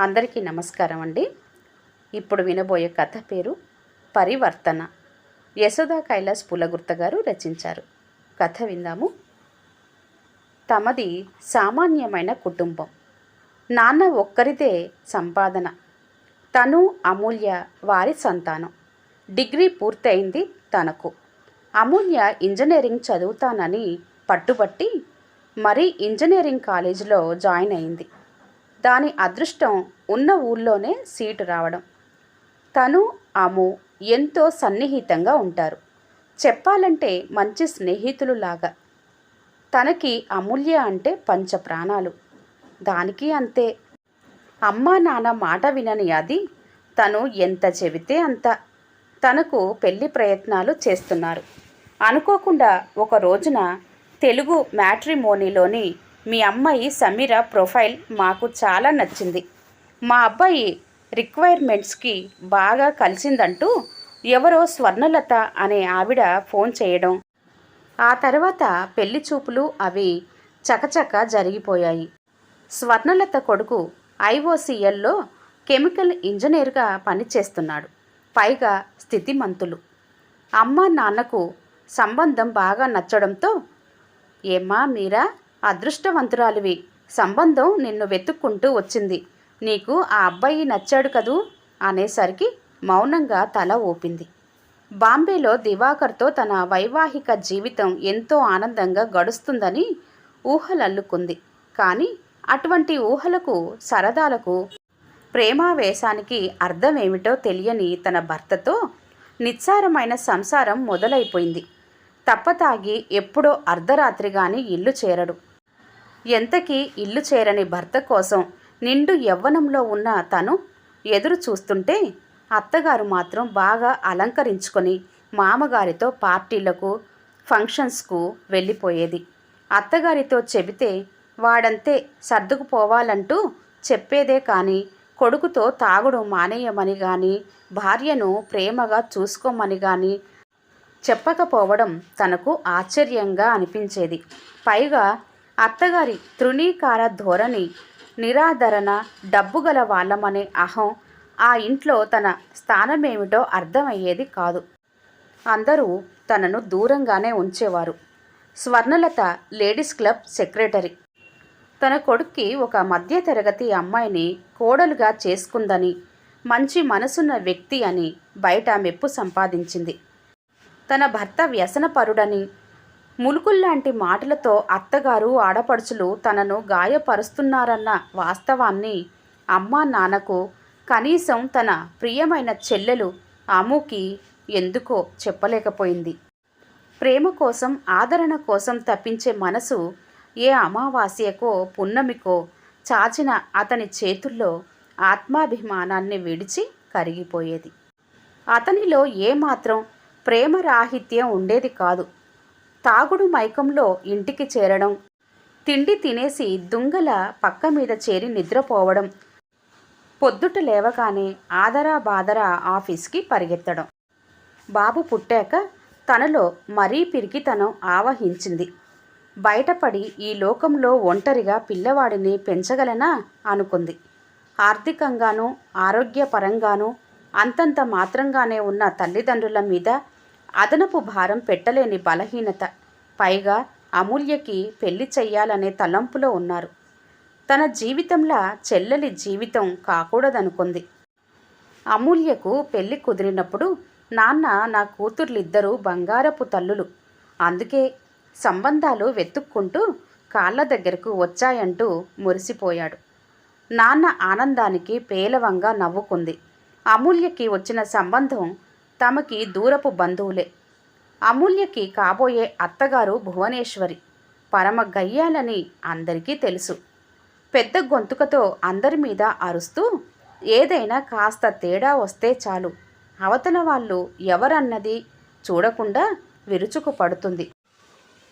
అందరికీ నమస్కారం అండి. ఇప్పుడు వినబోయే కథ పేరు పరివర్తన. యశోదా కైలాస్ పులగుర్త గారు రచించారు. కథ విందాము. తమది సామాన్యమైన కుటుంబం. నాన్న ఒక్కరిదే సంపాదన. తను అమూల్య వారి సంతానం. డిగ్రీ పూర్తయింది తనకు. అమూల్య ఇంజనీరింగ్ చదువుతానని పట్టుబట్టి మరీ ఇంజనీరింగ్ కాలేజీలో జాయిన్ అయింది. దాని అదృష్టం ఉన్న ఊళ్ళోనే సీటు రావడం. తను అము ఎంతో సన్నిహితంగా ఉంటారు. చెప్పాలంటే మంచి స్నేహితులు లాగా తనకి అమూల్య అంటే పంచ ప్రాణాలు దానికి అంతే. అమ్మా నాన్న మాట వినని అది తను ఎంత చెబితే అంత. తనకు పెళ్ళి ప్రయత్నాలు చేస్తున్నారు. అనుకోకుండా ఒక రోజున తెలుగు మ్యాట్రిమోనీలోని మీ అమ్మాయి సమీర ప్రొఫైల్ మాకు చాలా నచ్చింది. మా అబ్బాయి రిక్వైర్మెంట్స్కి బాగా కలిసిందంటూ ఎవరో స్వర్ణలత అనే ఆవిడ ఫోన్ చేయడం. ఆ తర్వాత పెళ్ళి చూపులు అవి చకచక జరిగిపోయాయి. స్వర్ణలత కొడుకు ఐఓసిఎల్లో కెమికల్ ఇంజనీర్గా పనిచేస్తున్నాడు. పైగా స్థితిమంతులు. అమ్మ నాన్నకు సంబంధం బాగా నచ్చడంతో ఏమ్మా మీరా అదృష్టవంతురాలివి. సంబంధం నిన్ను వెతుక్కుంటూ వచ్చింది. నీకు ఆ అబ్బాయి నచ్చాడు కదూ? అనేసరికి మౌనంగా తల ఊపింది. బాంబేలో దివాకర్తో తన వైవాహిక జీవితం ఎంతో ఆనందంగా గడుస్తుందని ఊహలల్లుకుంది. కానీ అటువంటి ఊహలకు సరదాలకు ప్రేమావేశానికి అర్థమేమిటో తెలియని తన భర్తతో నిస్సారమైన సంసారం మొదలైపోయింది. తప్పతాగి ఎప్పుడో అర్ధరాత్రి కానీ ఇల్లు చేరడు. ఎంతకీ ఇల్లు చేరని భర్త కోసం నిండు యవ్వనంలో ఉన్న తను ఎదురు చూస్తుంటే అత్తగారు మాత్రం బాగా అలంకరించుకొని మామగారితో పార్టీలకు ఫంక్షన్స్కు వెళ్ళిపోయేది. అత్తగారితో చెబితే వాడంతే సర్దుకుపోవాలంటూ చెప్పేదే కానీ కొడుకుతో తాగుడు మానేయమని కానీ భార్యను ప్రేమగా చూసుకోమని కానీ చెప్పకపోవడం తనకు ఆశ్చర్యంగా అనిపించేది. పైగా అత్తగారి తృణీకార ధోరణి నిరాదరణ డబ్బు గల వాళ్ళమనే అహం ఆ ఇంట్లో తన స్థానమేమిటో అర్థమయ్యేది కాదు. అందరూ తనను దూరంగానే ఉంచేవారు. Swarnalatha ladies club secretary. తన కొడుక్కి ఒక మధ్యతరగతి అమ్మాయిని కోడలుగా చేసుకుందని మంచి మనసున్న వ్యక్తి అని బయట మెప్పు సంపాదించింది. తన భర్త వ్యసనపరుడని ములుకుల్లాంటి మాటలతో అత్తగారు ఆడపడుచులు తనను గాయపరుస్తున్నారన్న వాస్తవాన్ని అమ్మా నాన్నకు కనీసం తన ప్రియమైన చెల్లెలు అమ్ముకి ఎందుకో చెప్పలేకపోయింది. ప్రేమ కోసం ఆదరణ కోసం తప్పించే మనసు ఏ అమావాస్యకో పున్నమికో చాచిన అతని చేతుల్లో ఆత్మాభిమానాన్ని విడిచి కరిగిపోయేది. అతనిలో ఏమాత్రం ప్రేమరాహిత్యం ఉండేది కాదు. తాగుడు మైకంలో ఇంటికి చేరడం తిండి తినేసి దుంగల పక్క మీద చేరి నిద్రపోవడం పొద్దుట లేవగానే ఆదరా బాదరా ఆఫీస్కి పరిగెత్తడం. బాబు పుట్టాక తనలో మరీ పిరికితనం ఆవహించింది. బయటపడి ఈ లోకంలో ఒంటరిగా పిల్లవాడిని పెంచగలనా అనుకుంది. ఆర్థికంగానూ ఆరోగ్యపరంగానూ అంతంత మాత్రంగానే ఉన్న తల్లిదండ్రుల మీద అదనపు భారం పెట్టలేని బలహీనత. పైగా అమూల్యకి పెళ్ళి చెయ్యాలనే తలంపులో ఉన్నారు. తన జీవితంలా చెల్లెలి జీవితం కాకూడదనుకుంది. అమూల్యకు పెళ్ళి కుదిరినప్పుడు నాన్న నా కూతుర్లిద్దరూ బంగారపు తల్లులు. అందుకే సంబంధాలు వెతుక్కుంటూ కాళ్ళ దగ్గరకు వచ్చాయంటూ మురిసిపోయాడు. నాన్న ఆనందానికి పేలవంగా నవ్వుకుంది. అమూల్యకి వచ్చిన సంబంధం తమకి దూరపు బంధువులే. అమూల్యకి కాబోయే అత్తగారు భువనేశ్వరి. పరమ గయ్యాలని అందరికీ తెలుసు. పెద్ద గొంతుకతో అందరి మీద అరుస్తూ ఏదైనా కాస్త తేడా వస్తే చాలు. అవతల వాళ్ళు ఎవరన్నది చూడకుండా విరుచుకు పడుతుంది.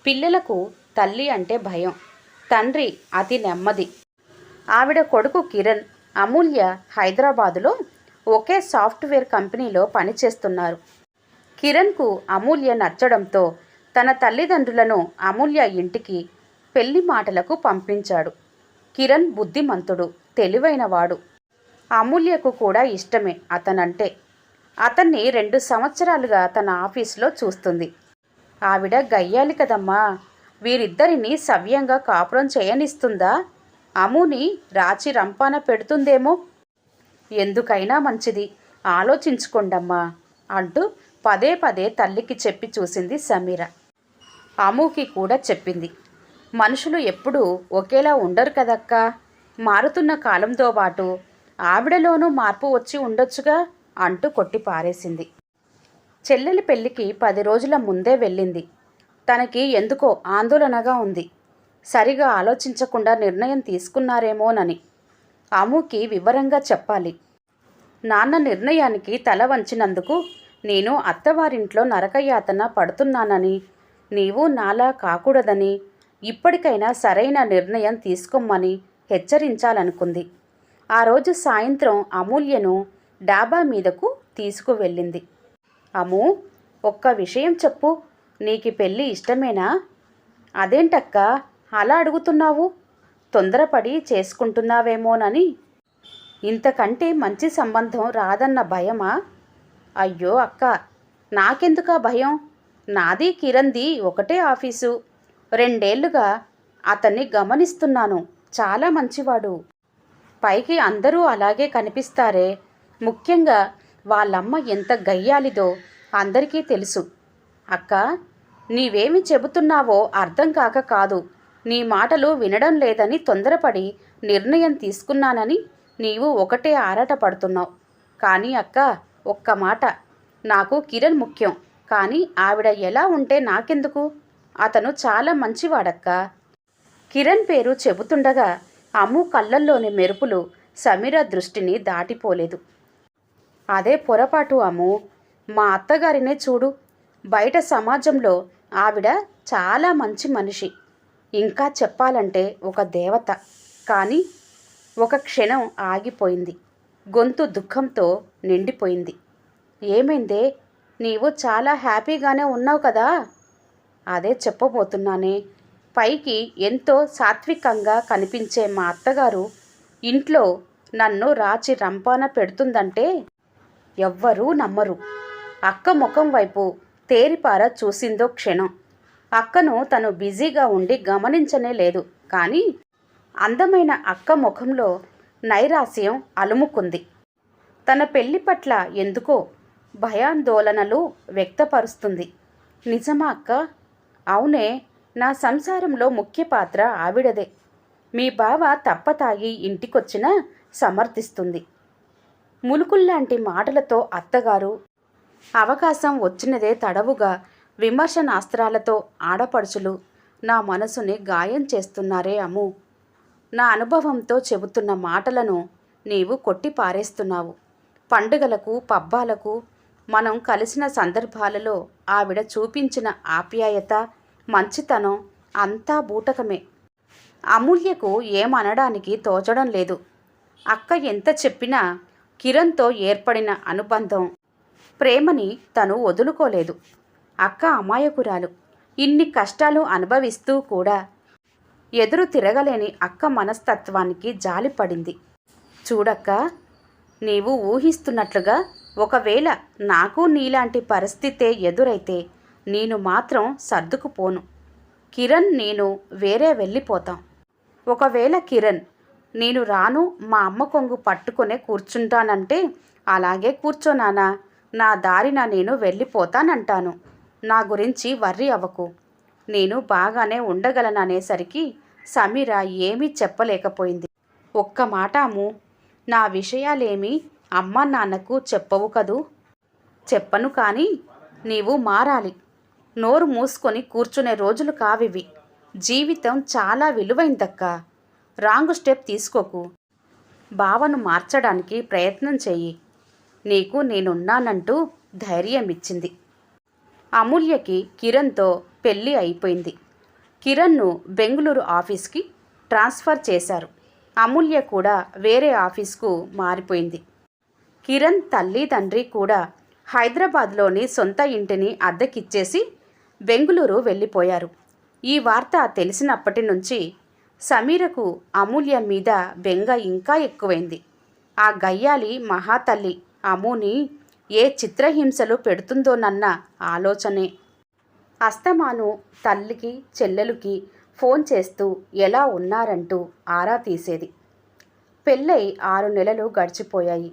పిల్లలకు తల్లి అంటే భయం. తండ్రి అతి నెమ్మది. ఆవిడ కొడుకు కిరణ్ అమూల్య హైదరాబాదులో ఒకే సాఫ్ట్వేర్ కంపెనీలో పనిచేస్తున్నారు. కిరణ్కు అమూల్య నచ్చడంతో తన తల్లిదండ్రులను అమూల్య ఇంటికి పెళ్ళి మాటలకు పంపించాడు. కిరణ్ బుద్ధిమంతుడు తెలివైనవాడు. అమూల్యకు కూడా ఇష్టమే అతనంటే. అతన్ని రెండు సంవత్సరాలుగా తన ఆఫీసులో చూస్తుంది. ఆవిడ గయ్యాలి కదమ్మా! వీరిద్దరిని సవ్యంగా కాపురం చేయనిస్తుందా? అముని రాచి రంపాన పెడుతుందేమో? ఎందుకైనా మంచిది. ఆలోచించుకోండమ్మా అంటూ పదే పదే తల్లికి చెప్పి చూసింది సమీర. అమూకి కూడా చెప్పింది. మనుషులు ఎప్పుడూ ఒకేలా ఉండరు కదక్కా. మారుతున్న కాలంతో పాటు ఆవిడలోనూ మార్పు వచ్చి ఉండొచ్చుగా అంటూ కొట్టి పారేసింది. చెల్లెలి పెళ్ళికి పది రోజుల ముందే వెళ్ళింది. తనకి ఎందుకో ఆందోళనగా ఉంది. సరిగా ఆలోచించకుండా నిర్ణయం తీసుకున్నారేమోనని. అమ్ముకి వివరంగా చెప్పాలి. నాన్న నిర్ణయానికి తల వంచినందుకు నేను అత్తవారింట్లో నరకయాతన పడుతున్నానని నీవు నాలా కాకూడదని ఇప్పటికైనా సరైన నిర్ణయం తీసుకోమని హెచ్చరించాలనుకుంది. ఆ రోజు సాయంత్రం అమూల్యను డాబా మీదకు తీసుకువెళ్ళింది. అము ఒక్క విషయం చెప్పు నీకు పెళ్ళి ఇష్టమేనా? అదేంటక్క అలా అడుగుతున్నావు? తొందరపడి చేసుకుంటున్నావేమోనని. ఇంతకంటే మంచి సంబంధం రాదన్న భయమా? అయ్యో అక్క నాకెందుకా భయం? నాది కిరణ్ది ఒకటే ఆఫీసు. రెండేళ్ళుగా అతన్ని గమనిస్తున్నాను. చాలా మంచివాడు. పైకి అందరూ అలాగే కనిపిస్తారే? ముఖ్యంగా వాళ్ళమ్మ ఎంత గయ్యాలిదో అందరికీ తెలుసు. అక్క నీవేమి చెబుతున్నావో అర్థం కాక కాదు. నీ మాటలు వినడం లేదని తొందరపడి నిర్ణయం తీసుకున్నానని నీవు ఒకటే ఆరాట పడుతున్నావు. కానీ అక్క ఒక్క మాట. నాకు కిరణ్ ముఖ్యం. కానీ ఆవిడ ఎలా ఉంటే నాకెందుకు? అతను చాలా మంచివాడక్క. కిరణ్ పేరు చెబుతుండగా అమ్ము కళ్ళల్లోని మెరుపులు సమీర దృష్టిని దాటిపోలేదు. అదే పొరపాటు అమ్ము. మా అత్తగారినే చూడు. బయట సమాజంలో ఆవిడ చాలా మంచి మనిషి. ఇంకా చెప్పాలంటే ఒక దేవత. కానీ ఒక క్షణం ఆగిపోయింది. గొంతు దుఃఖంతో నిండిపోయింది. ఏమైందే? నీవు చాలా హ్యాపీగానే ఉన్నావు కదా? అదే చెప్పబోతున్నానే. పైకి ఎంతో సాత్వికంగా కనిపించే మా అత్తగారు ఇంట్లో నన్ను రాచి రంపాన పెడుతుందంటే ఎవ్వరూ నమ్మరు. అక్క ముఖం వైపు తేరిపార చూసిందో క్షణం. అక్కను తను బిజీగా ఉండి గమనించనే లేదు. కానీ అందమైన అక్క ముఖంలో నైరాస్యం అలుముకుంది. తన పెళ్ళి పట్ల ఎందుకో భయాందోళనలు వ్యక్తపరుస్తుంది. నిజమా అక్క? అవునే నా సంసారంలో ముఖ్య పాత్ర ఆవిడదే. మీ బావ తప్ప తాగి ఇంటికొచ్చినా సమర్థిస్తుంది. ములుకుల్లాంటి మాటలతో అత్తగారు అవకాశం వచ్చినదే తడవుగా విమర్శనాస్త్రాలతో ఆడపడుచులు నా మనసుని గాయం చేస్తున్నారే అమ్ము. నా అనుభవంతో చెబుతున్న మాటలను నీవు కొట్టి పారేస్తున్నావు పండుగలకు పబ్బాలకు మనం కలిసిన సందర్భాలలో ఆవిడ చూపించిన ఆప్యాయత మంచితనం అంతా బూటకమే. అమూల్యకు ఏమనడానికి తోచడం లేదు. అక్క ఎంత చెప్పినా కిరణ్తో ఏర్పడిన అనుబంధం ప్రేమని తను వదులుకోలేదు. అక్క అమాయకురాలు. ఇన్ని కష్టాలు అనుభవిస్తూ కూడా ఎదురు తిరగలేని అక్క మనస్తత్వానికి జాలిపడింది చూడక్క నీవు ఊహిస్తున్నట్లుగా ఒకవేళ నాకు నీలాంటి పరిస్థితే ఎదురైతే నేను మాత్రం సర్దుకుపోను. కిరణ్ నేను వేరే వెళ్ళిపోతాం. ఒకవేళ కిరణ్ నేను రాను మా అమ్మ కొంగు పట్టుకునే కూర్చుంటానంటే అలాగే కూర్చోనానా నా దారిన నేను వెళ్ళిపోతానంటాను. నా గురించి వర్రి అవ్వకు. నేను బాగానే ఉండగలననేసరికి సమీర ఏమీ చెప్పలేకపోయింది. ఒక్క మాట అమ్ము. నా విషయాలేమీ అమ్మ నాన్నకు చెప్పవు కదూ? చెప్పను కానీ నీవు మారాలి. నోరు మూసుకొని కూర్చునే రోజులు కావివి. జీవితం చాలా విలువైందక్క. Wrong step తీసుకోకు. భావను మార్చడానికి ప్రయత్నం చెయ్యి. నీకు నేనున్నానంటూ ధైర్యం ఇచ్చింది అమూల్యకి కిరణ్తో పెళ్ళి అయిపోయింది. కిరణ్ను బెంగళూరు ఆఫీస్కి ట్రాన్స్ఫర్ చేశారు. అమూల్య కూడా వేరే ఆఫీస్కు మారిపోయింది. కిరణ్ తల్లి తండ్రి కూడా హైదరాబాద్లోని సొంత ఇంటిని అద్దెకిచ్చేసి బెంగుళూరు వెళ్ళిపోయారు. ఈ వార్త తెలిసినప్పటి నుంచి సమీరకు అమూల్య మీద బెంగ ఇంకా ఎక్కువైంది. ఆ గయ్యాలి మహాతల్లి అమూని ఏ చిత్రహింసలు పెడుతుందోనన్న ఆలోచనే. అస్తమాను తల్లికి చెల్లెలుకి ఫోన్ చేస్తూ ఎలా ఉన్నారంటూ ఆరా తీసేది. పెళ్ళై ఆరు నెలలు గడిచిపోయాయి.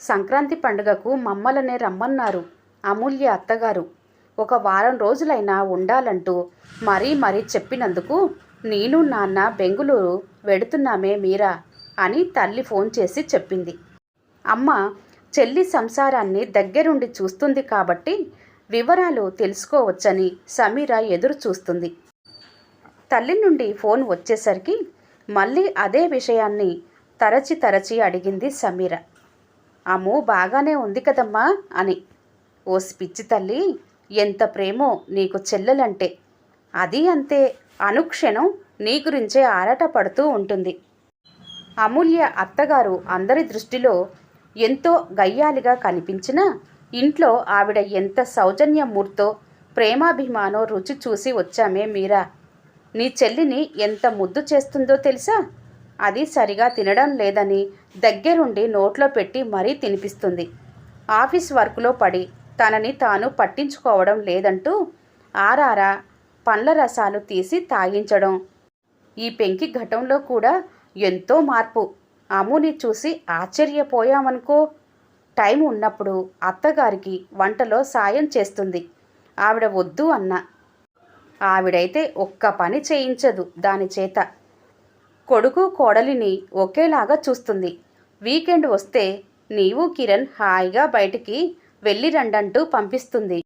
సంక్రాంతి పండుగకు మమ్మలనే రమ్మన్నారు అమూల్య అత్తగారు. ఒక వారం రోజులైనా ఉండాలంటూ మరీ మరీ చెప్పినందుకు నేను నాన్న బెంగుళూరు వెడుతున్నామే మీరా అని తల్లి ఫోన్ చేసి చెప్పింది. అమ్మ చెల్లి సంసారాన్ని దగ్గరుండి చూస్తుంది కాబట్టి వివరాలు తెలుసుకోవచ్చని సమీర ఎదురు చూస్తుంది తల్లి నుండి ఫోన్ వచ్చేసరికి మళ్ళీ అదే విషయాన్ని తరచి తరచి అడిగింది సమీర. అమ్మో బాగానే ఉంది కదమ్మా అని. ఓ పిచ్చి తల్లి ఎంత ప్రేమో నీకు చెల్లెలంటే. అది అంతే అనుక్షణం నీ గురించే ఆరాట పడుతూ ఉంటుంది. అమూల్య అత్తగారు అందరి దృష్టిలో ఎంతో గయ్యాలిగా కనిపించినా ఇంట్లో ఆవిడ ఎంత సౌజన్యమూర్తో ప్రేమాభిమానో రుచి చూసి వచ్చామే మీరా? నీ చెల్లిని ఎంత ముద్దు చేస్తుందో తెలుసా? అది సరిగా తినడం లేదని దగ్గరుండి నోట్లో పెట్టి మరీ తినిపిస్తుంది. ఆఫీస్ వర్క్లో పడి తనని తాను పట్టించుకోవడం లేదంటూ ఆరారా పండ్ల రసాలు తీసి తాగించడం. ఈ పెంకి ఘటంలో కూడా ఎంతో మార్పు. అమ్ముని చూసి ఆశ్చర్యపోయామనుకో. టైం ఉన్నప్పుడు అత్తగారికి వంటలో సాయం చేస్తుంది. ఆవిడ వద్దు అన్న. ఆవిడైతే ఒక్క పని చేయించదు దాని చేత. కొడుకు కోడలిని ఒకేలాగా చూస్తుంది. వీకెండ్ వస్తే నీవు కిరణ్ హాయిగా బయటికి వెళ్ళి రండంటూ పంపిస్తుంది.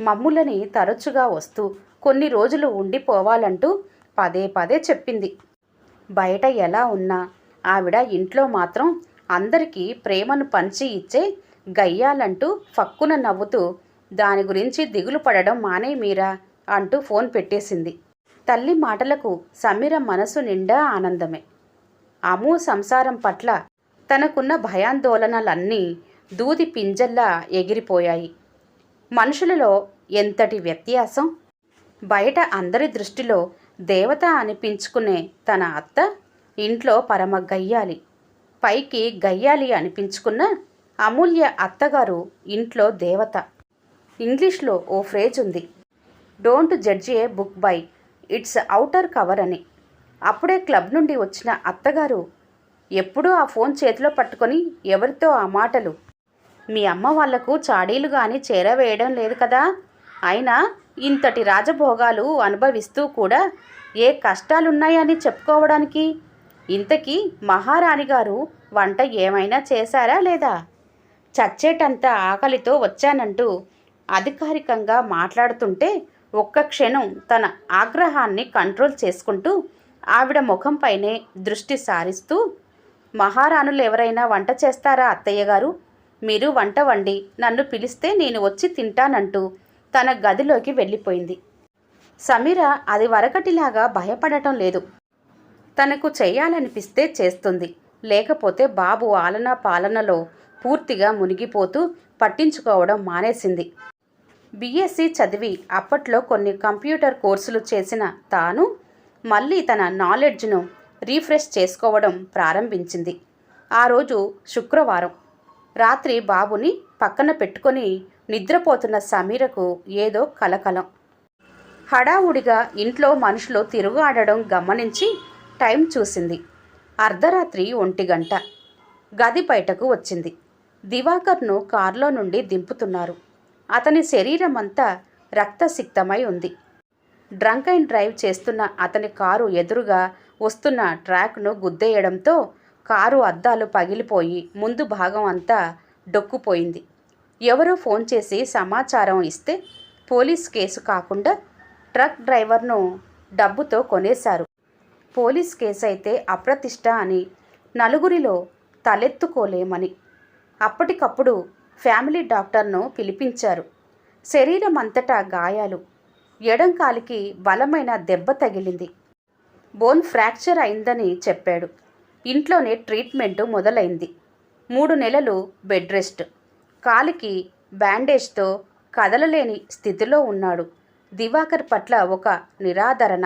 మమ్ములని తరచుగా వస్తూ కొన్ని రోజులు ఉండిపోవాలంటూ పదే పదే చెప్పింది. బయట ఎలా ఉన్నా ఆవిడ ఇంట్లో మాత్రం అందరికీ ప్రేమను పంచి ఇచ్చే గయ్యాలంటూ ఫక్కున నవ్వుతూ దాని గురించి దిగులు పడడం మానే మీరా? అంటూ ఫోన్ పెట్టేసింది. తల్లి మాటలకు సమీర మనసు నిండా ఆనందమే. అము సంసారం పట్ల తనకున్న భయాందోళనలన్నీ దూది పింజల్లా ఎగిరిపోయాయి. మనుషులలో ఎంతటి వ్యత్యాసం? బయట అందరి దృష్టిలో దేవత అనిపించుకునే తన అత్త ఇంట్లో పరమ గయ్యాలి. పైకి గయ్యాలి అనిపించుకున్న అమూల్య అత్తగారు ఇంట్లో దేవత. ఇంగ్లీష్లో ఓ ఫ్రేజ్ ఉంది. Don't judge a book by its outer cover అని. అప్పుడే క్లబ్ నుండి వచ్చిన అత్తగారు ఎప్పుడూ ఆ ఫోన్ చేతిలో పట్టుకొని ఎవరితో ఆ మాటలు? మీ అమ్మ వాళ్ళకు చాడీలు కానీ చేరవేయడం లేదు కదా? అయినా ఇంతటి రాజభోగాలు అనుభవిస్తూ కూడా ఏ కష్టాలున్నాయని చెప్పుకోవడానికి? ఇంతకీ మహారాణి గారు వంట ఏమైనా చేశారా లేదా? చచ్చేటంత ఆకలితో వచ్చానంటూ అధికారికంగా మాట్లాడుతుంటే ఒక్క క్షణం తన ఆగ్రహాన్ని కంట్రోల్ చేసుకుంటూ ఆవిడ ముఖంపైనే దృష్టి సారిస్తూ మహారాణులు ఎవరైనా వంట చేస్తారా అత్తయ్య గారు? మీరు వంట వండి నన్ను పిలిస్తే నేను వచ్చి తింటానంటూ తన గదిలోకి వెళ్ళిపోయింది. సమీర అది వరకటిలాగా భయపడటం లేదు. తనకు చేయాలనిపిస్తే చేస్తుంది. లేకపోతే బాబు ఆలన పాలనలో పూర్తిగా మునిగిపోతూ పట్టించుకోవడం మానేసింది. బీఎస్సీ చదివి అప్పట్లో కొన్ని కంప్యూటర్ కోర్సులు చేసిన తాను మళ్ళీ తన నాలెడ్జ్ను రీఫ్రెష్ చేసుకోవడం ప్రారంభించింది. ఆ రోజు శుక్రవారం. రాత్రి బాబుని పక్కన పెట్టుకొని నిద్రపోతున్న సమీరకు ఏదో కలకలం. హడావుడిగా ఇంట్లో మనుషులు తిరుగాడడం గమనించి టైం చూసింది. అర్ధరాత్రి ఒంటి గంట. గది బయటకు వచ్చింది. దివాకర్ను కారులో నుండి దింపుతున్నారు. అతని శరీరం అంతా రక్తసిక్తమై ఉంది. డ్రంక్ అండ్ డ్రైవ్ చేస్తున్న అతని కారు ఎదురుగా వస్తున్న ట్రాక్ను గుద్దేయడంతో కారు అద్దాలు పగిలిపోయి ముందు భాగం అంతా డొక్కుపోయింది. ఎవరో ఫోన్ చేసి సమాచారం ఇస్తే పోలీస్ కేసు కాకుండా ట్రక్ డ్రైవర్ను డబ్బుతో కొనేశారు. పోలీస్ కేసు అయితే అప్రతిష్ట అని నలుగురిలో తలెత్తుకోలేమని అప్పటికప్పుడు ఫ్యామిలీ డాక్టర్ను పిలిపించారు. శరీరం అంతటా గాయాలు. ఎడం కాలికి బలమైన దెబ్బ తగిలింది. బోన్ ఫ్రాక్చర్ అయిందని చెప్పాడు. ఇంట్లోనే ట్రీట్మెంట్ మొదలైంది. మూడు నెలలు బెడ్ రెస్ట్. కాలికి బ్యాండేజ్తో కదలలేని స్థితిలో ఉన్నాడు. దివాకర్ పట్ల ఒక నిరాదరణ.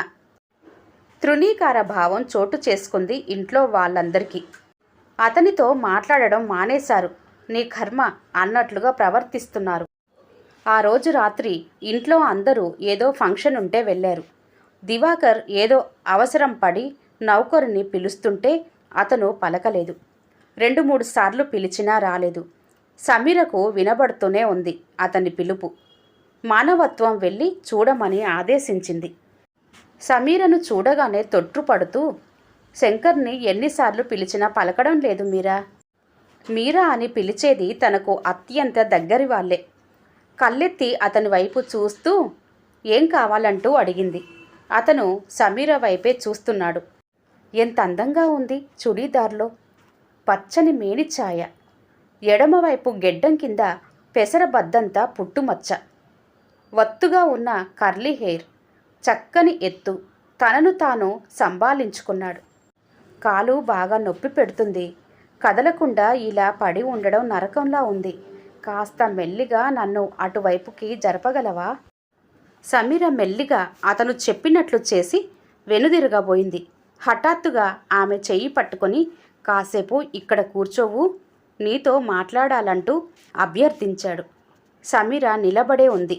తృణీకార భావం చోటు చేసుకుంది ఇంట్లో వాళ్ళందరికీ. అతనితో మాట్లాడడం మానేశారు. నీ కర్మ అన్నట్లుగా ప్రవర్తిస్తున్నారు. ఆ రోజు రాత్రి ఇంట్లో అందరూ ఏదో ఫంక్షన్ ఉంటే వెళ్ళారు. దివాకర్ ఏదో అవసరం పడి నౌకరుని పిలుస్తుంటే అతను పలకలేదు. రెండు మూడు సార్లు పిలిచినా రాలేదు. సమీరకు వినబడుతూనే ఉంది అతని పిలుపు. మానవత్వం వెళ్ళి చూడమని ఆదేశించింది. సమీరను చూడగానే తొట్టుపడుతూ శంకర్ని ఎన్నిసార్లు పిలిచినా పలకడం లేదు మీరా? మీరా? అని పిలిచేది తనకు అత్యంత దగ్గరి వాళ్ళే. కళ్ళెత్తి అతని వైపు చూస్తూ ఏం కావాలంటూ? అడిగింది. అతను సమీర వైపే చూస్తున్నాడు. ఎంత అందంగా ఉంది చుడీదార్లో. పచ్చని మేనిఛాయ. ఎడమవైపు గెడ్డం కింద పెసరబద్దంతా పుట్టుమచ్చ. వత్తుగా ఉన్న కర్లీ హెయిర్. చక్కని ఎత్తు తనను తాను సంభాలించుకున్నాడు. కాలు బాగా నొప్పి పెడుతుంది. కదలకుండా ఇలా పడి ఉండడం నరకంలా ఉంది. కాస్త మెల్లిగా నన్ను అటువైపుకి జరపగలవా? సమీర మెల్లిగా అతను చెప్పినట్లు చేసి వెనుదిరగబోయింది. హఠాత్తుగా ఆమె చెయ్యి పట్టుకొని కాసేపు ఇక్కడ కూర్చోవు నీతో మాట్లాడాలంటూ అభ్యర్థించాడు సమీర నిలబడే ఉంది.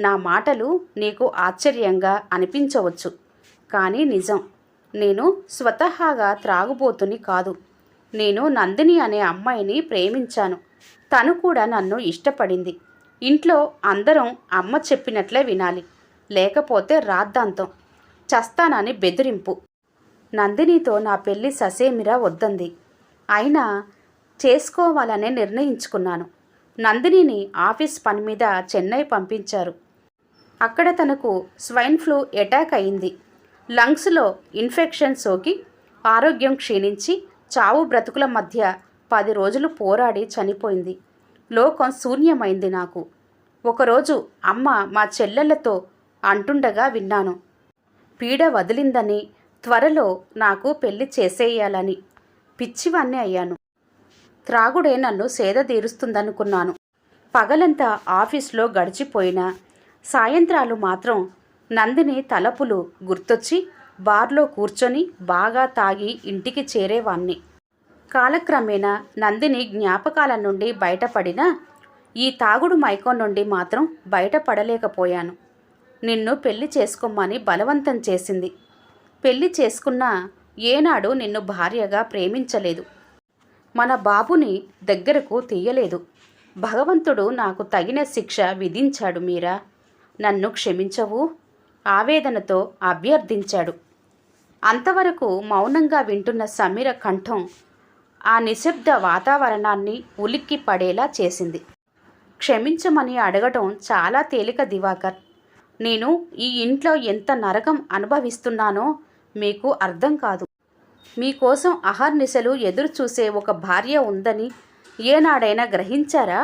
నా మాటలు నీకు ఆశ్చర్యంగా అనిపించవచ్చు. కానీ నిజం. నేను స్వతహాగా త్రాగుబోతుని కాదు. నేను నందిని అనే అమ్మాయిని ప్రేమించాను. తను కూడా నన్ను ఇష్టపడింది. ఇంట్లో అందరం అమ్మ చెప్పినట్లే వినాలి. లేకపోతే రాద్ధాంతం. చస్తానని బెదిరింపు. నందినితో నా పెళ్ళి ససేమిరా వద్దంది. అయినా చేసుకోవాలనే నిర్ణయించుకున్నాను. నందినిని ఆఫీస్ పని మీద చెన్నై పంపించారు. అక్కడ తనకు స్వైన్ ఫ్లూ అటాక్ అయింది. లంగ్స్లో ఇన్ఫెక్షన్ సోకి ఆరోగ్యం క్షీణించి చావు బ్రతుకుల మధ్య పది రోజులు పోరాడి చనిపోయింది. లోకం శూన్యమైంది నాకు. ఒకరోజు అమ్మ మా చెల్లెళ్ళతో అంటుండగా విన్నాను. పీడ వదిలిందని త్వరలో నాకు పెళ్ళి చేసేయాలని పిచ్చివాన్ని అయ్యాను. త్రాగుడే నన్ను సేద తీరుస్తుందనుకున్నాను. పగలంతా ఆఫీస్లో గడిచిపోయినా సాయంత్రాలు మాత్రం నందిని తలపులు గుర్తొచ్చి బార్లో కూర్చొని బాగా తాగి ఇంటికి చేరేవాణ్ణి. కాలక్రమేణా నందిని జ్ఞాపకాల నుండి బయటపడినా ఈ తాగుడు మైకం నుండి మాత్రం బయటపడలేకపోయాను. నిన్ను పెళ్ళి చేసుకోమని బలవంతం చేసింది. పెళ్ళి చేసుకున్నా ఏనాడు నిన్ను భార్యగా ప్రేమించలేదు. మన బాబుని దగ్గరకు తీయలేదు. భగవంతుడు నాకు తగిన శిక్ష విధించాడు మీరా? నన్ను క్షమించవు ఆవేదనతో అభ్యర్థించాడు. అంతవరకు మౌనంగా వింటున్న సమీర కంఠం ఆ నిశ్శబ్ద వాతావరణాన్ని ఉలిక్కి పడేలా చేసింది. క్షమించమని అడగటం చాలా తేలిక దివాకర్. నేను ఈ ఇంట్లో ఎంత నరకం అనుభవిస్తున్నానో మీకు అర్థం కాదు. మీకోసం అహర్నిశలు ఎదురు చూసే ఒక భార్య ఉందని ఏనాడైనా గ్రహించారా?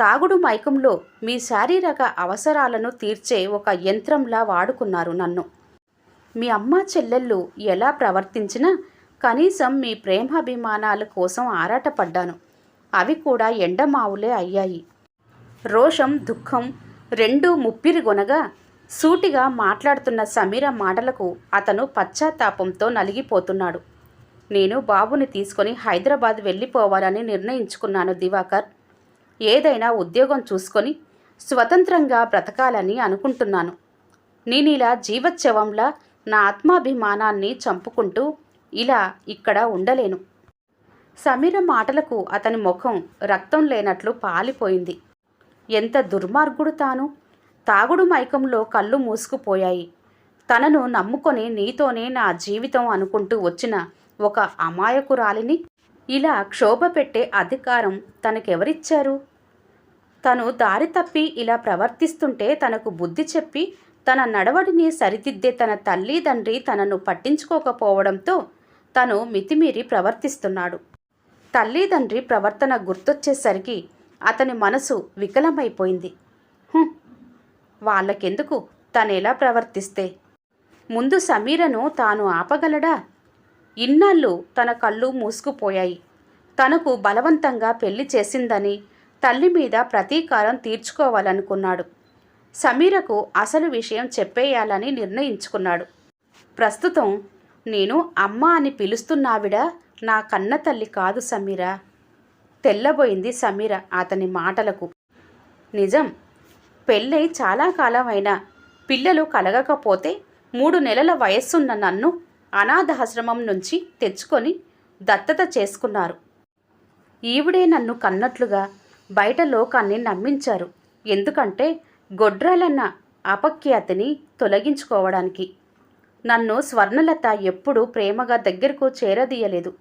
తాగుడు మైకంలో మీ శారీరక అవసరాలను తీర్చే ఒక యంత్రంలా వాడుకున్నారు నన్ను. మీ అమ్మ చెల్లెళ్ళు ఎలా ప్రవర్తించినా కనీసం మీ ప్రేమాభిమానాల కోసం ఆరాటపడ్డాను. అవి కూడా ఎండమావులే అయ్యాయి. రోషం దుఃఖం రెండూ ముప్పిరిగొనగా సూటిగా మాట్లాడుతున్న సమీర మాటలకు అతను పశ్చాత్తాపంతో నలిగిపోతున్నాడు. నేను బాబుని తీసుకొని హైదరాబాద్ వెళ్ళిపోవాలని నిర్ణయించుకున్నాను దివాకర్. ఏదైనా ఉద్యోగం చూసుకొని స్వతంత్రంగా బ్రతకాలని అనుకుంటున్నాను. నేనిలా జీవోత్సవంలా నా ఆత్మాభిమానాన్ని చంపుకుంటూ ఇలా ఇక్కడ ఉండలేను. సమీర మాటలకు అతని ముఖం రక్తం లేనట్లు పాలిపోయింది. ఎంత దుర్మార్గుడు తాను! తాగుడు మైకంలో కళ్ళు మూసుకుపోయాయి. తనను నమ్ముకొని నీతోనే నా జీవితం అనుకుంటూ వచ్చిన ఒక అమాయకురాలిని ఇలా క్షోభ పెట్టే అధికారం తనకెవరిచ్చారు? తను దారి తప్పి ఇలా ప్రవర్తిస్తుంటే తనకు బుద్ధి చెప్పి తన నడవడిని సరిదిద్దే తన తల్లి తండ్రి తనను పట్టించుకోకపోవడంతో తను మితిమీరి ప్రవర్తిస్తున్నాడు. తల్లిదండ్రి ప్రవర్తన గుర్తొచ్చేసరికి అతని మనసు వికలమైపోయింది. హుం, వాళ్ళకెందుకు? తనెలా ప్రవర్తిస్తే? ముందు సమీరను తాను ఆపగలడా? ఇన్నాళ్ళు తన కళ్ళు మూసుకుపోయాయి. తనకు బలవంతంగా పెళ్ళి చేసిందని తల్లి మీద ప్రతీకారం తీర్చుకోవాలనుకున్నాడు. సమీరకు అసలు విషయం చెప్పేయాలని నిర్ణయించుకున్నాడు. ప్రస్తుతం నేను అమ్మ అని పిలుస్తున్నావిడ నా కన్న తల్లి కాదు సమీర. తెల్లబోయింది సమీర అతని మాటలకు. నిజం పెళ్ళై చాలా కాలమైనా పిల్లలు కలగకపోతే మూడు నెలల వయస్సున్న నన్ను అనాథాశ్రమం నుంచి తెచ్చుకొని దత్తత చేసుకున్నారు. ఈవిడే నన్ను కన్నట్లుగా బయట లోకాన్ని నమ్మించారు. ఎందుకంటే గొడ్రాలన్న అపఖ్యాతిని తొలగించుకోవడానికి. నన్ను స్వర్ణలత ఎప్పుడూ ప్రేమగా దగ్గరకు చేరదీయలేదు.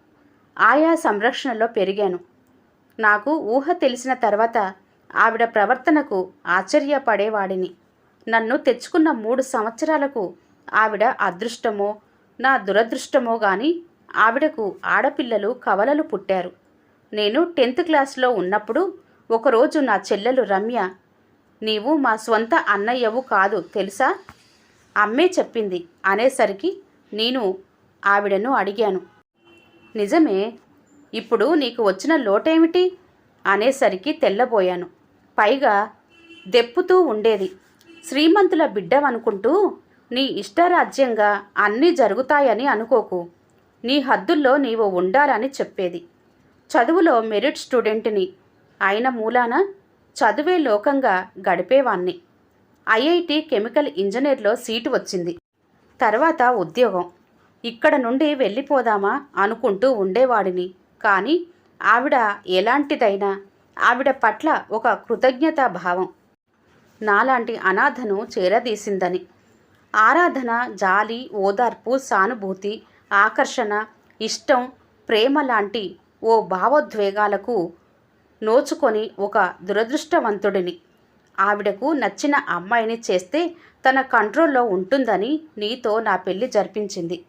ఆయా సంరక్షణలో పెరిగాను. నాకు ఊహ తెలిసిన తర్వాత ఆవిడ ప్రవర్తనకు ఆశ్చర్యపడేవాడిని. నన్ను తెచ్చుకున్న మూడు సంవత్సరాలకు ఆవిడ అదృష్టమో నా దురదృష్టమో గాని ఆవిడకు ఆడపిల్లలు కవలలు పుట్టారు. నేను టెన్త్ క్లాస్లో ఉన్నప్పుడు ఒకరోజు నా చెల్లెలు రమ్య నీవు మా స్వంత అన్నయ్యవు కాదు తెలుసా? అమ్మే చెప్పింది అనేసరికి నేను ఆవిడను అడిగాను. నిజమే ఇప్పుడు నీకు వచ్చిన లోటేమిటి? అనేసరికి తెల్లబోయాను. పైగా దెప్పుతూ ఉండేది. శ్రీమంతుల బిడ్డవనుకుంటూ నీ ఇష్టరాజ్యంగా అన్నీ జరుగుతాయని అనుకోకు. నీ హద్దుల్లో నీవు ఉండాలని చెప్పేది. చదువులో మెరిట్ స్టూడెంట్ని అయిన మూలాన చదువే లోకంగా గడిపేవాణ్ణి. ఐఐటి కెమికల్ ఇంజనీర్లో సీటు వచ్చింది. తర్వాత ఉద్యోగం. ఇక్కడ నుండి వెళ్ళిపోదామా అనుకుంటూ ఉండేవాడిని. కానీ ఆవిడ ఎలాంటిదైనా ఆవిడ పట్ల ఒక కృతజ్ఞతా భావం. నాలాంటి అనాథను చేరదీసిందని. ఆరాధన జాలి ఓదార్పు సానుభూతి ఆకర్షణ ఇష్టం ప్రేమ లాంటి ఓ భావోద్వేగాలకు నోచుకొని ఒక దురదృష్టవంతుడిని. ఆవిడకు నచ్చిన అమ్మాయిని చేస్తే తన కంట్రోల్లో ఉంటుందని నీతో నా పెళ్ళి జరిపించింది.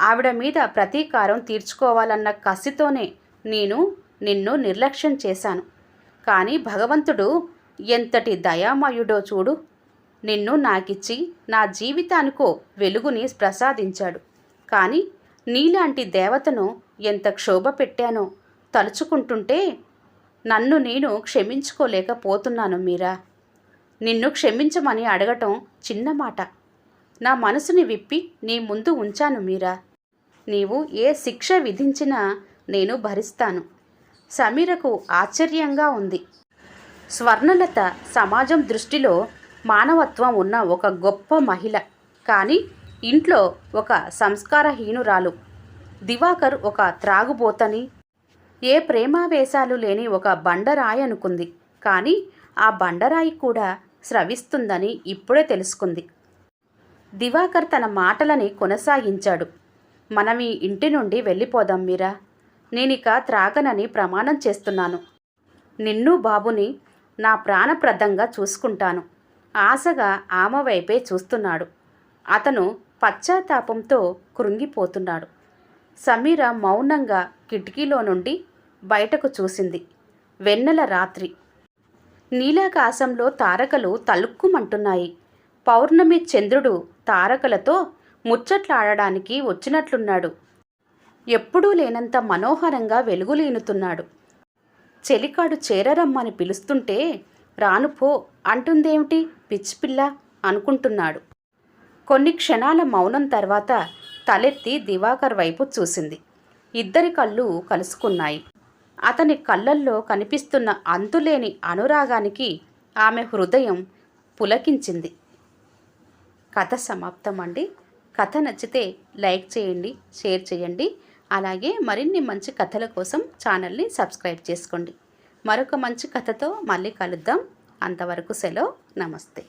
ఆవిడ మీద ప్రతీకారం తీర్చుకోవాలన్న కసితోనే నేను నిన్ను నిర్లక్ష్యం చేశాను. కానీ భగవంతుడు ఎంతటి దయామయుడో చూడు. నిన్ను నాకిచ్చి నా జీవితానికో వెలుగుని ప్రసాదించాడు. కానీ నీలాంటి దేవతను ఎంత క్షోభ పెట్టానో తలుచుకుంటుంటే నన్ను నేను క్షమించుకోలేకపోతున్నాను మీరా. నిన్ను క్షమించమని అడగటం చిన్న మాట. నా మనసుని విప్పి నీ ముందు ఉంచాను మీరా. నీవు ఏ శిక్ష విధించినా నేను భరిస్తాను. సమీరకు ఆశ్చర్యంగా ఉంది. స్వర్ణలత సమాజం దృష్టిలో మానవత్వం ఉన్న ఒక గొప్ప మహిళ. కానీ ఇంట్లో ఒక సంస్కారహీనురాలు. దివాకర్ ఒక త్రాగుబోతని ఏ ప్రేమావేశాలు లేని ఒక బండరాయి అనుకుంది. కానీ ఆ బండరాయి కూడా స్రవిస్తుందని ఇప్పుడే తెలుసుకుంది. దివాకర్ తన మాటలని కొనసాగించాడు. మనం ఈ ఇంటి నుండి వెళ్ళిపోదాం మీరా? నేనిక త్రాగనని ప్రమాణం చేస్తున్నాను. నిన్ను బాబుని నా ప్రాణప్రదంగా చూసుకుంటాను. ఆశగా ఆమె వైపే చూస్తున్నాడు. అతను పశ్చాత్తాపంతో కృంగిపోతున్నాడు. సమీర మౌనంగా కిటికీలో నుండి బయటకు చూసింది. వెన్నెల రాత్రి. నీలాకాశంలో తారకలు తలుక్కుమంటున్నాయి. పౌర్ణమి చంద్రుడు తారకలతో ముచ్చట్లాడడానికి వచ్చినట్లున్నాడు. ఎప్పుడూ లేనంత మనోహరంగా వెలుగులీనుతున్నాడు. చెలికాడు చేరరమ్మని పిలుస్తుంటే రానుపో అంటుందేమిటి పిచ్చిపిల్ల అనుకుంటున్నాడు. కొన్ని క్షణాల మౌనం తర్వాత తలెత్తి దివాకర్ వైపు చూసింది. ఇద్దరి కళ్ళు కలుసుకున్నాయి. అతని కళ్ళల్లో కనిపిస్తున్న అంతులేని అనురాగానికి ఆమె హృదయం పులకించింది. కథ సమాప్తం అండి కథ నచ్చితే లైక్ చేయండి షేర్ చేయండి. అలాగే మరిన్ని మంచి కథల కోసం ఛానల్ని సబ్స్క్రైబ్ చేసుకోండి. మరొక మంచి కథతో మళ్ళీ కలుద్దాం. అంతవరకు సెలవు. నమస్తే.